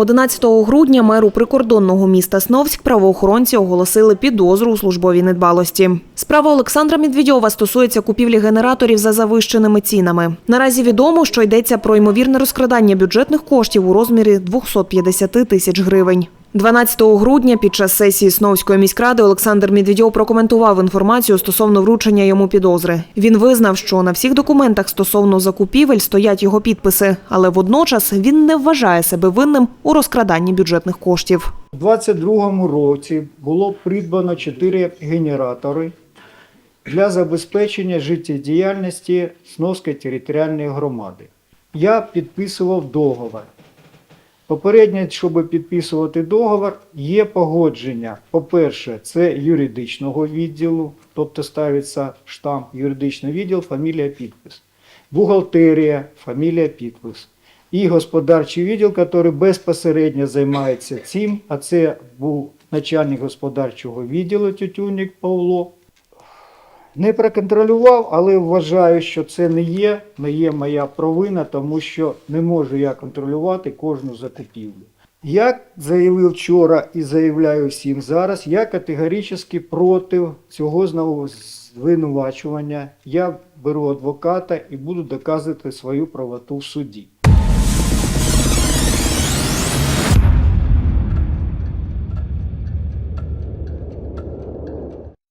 11 грудня меру прикордонного міста Сновськ правоохоронці оголосили підозру у службовій недбалості. Справа Олександра Медведьова стосується купівлі генераторів за завищеними цінами. Наразі відомо, що йдеться про ймовірне розкрадання бюджетних коштів у розмірі 250 тисяч гривень. 12 грудня під час сесії Сновської міськради Олександр Медведьов прокоментував інформацію стосовно вручення йому підозри. Він визнав, що на всіх документах стосовно закупівель стоять його підписи, але водночас він не вважає себе винним у розкраданні бюджетних коштів. У 2022 році було придбано 4 генератори для забезпечення життєдіяльності Сновської територіальної громади. Я підписував договор. Попередньо, щоб підписувати договор, є погодження. По-перше, це юридичного відділу, тобто ставиться штамп юридичний відділ, фамілія, підпис. Бухгалтерія, фамілія, підпис. І господарчий відділ, який безпосередньо займається цим, а це був начальник господарчого відділу Тютюнник Павло. Не проконтролював, але вважаю, що це не є, не є моя провина, тому що не можу я контролювати кожну закупівлю. Як заявив вчора і заявляю всім зараз, я категорично проти цього знову звинувачування. Я беру адвоката і буду доказувати свою правоту в суді.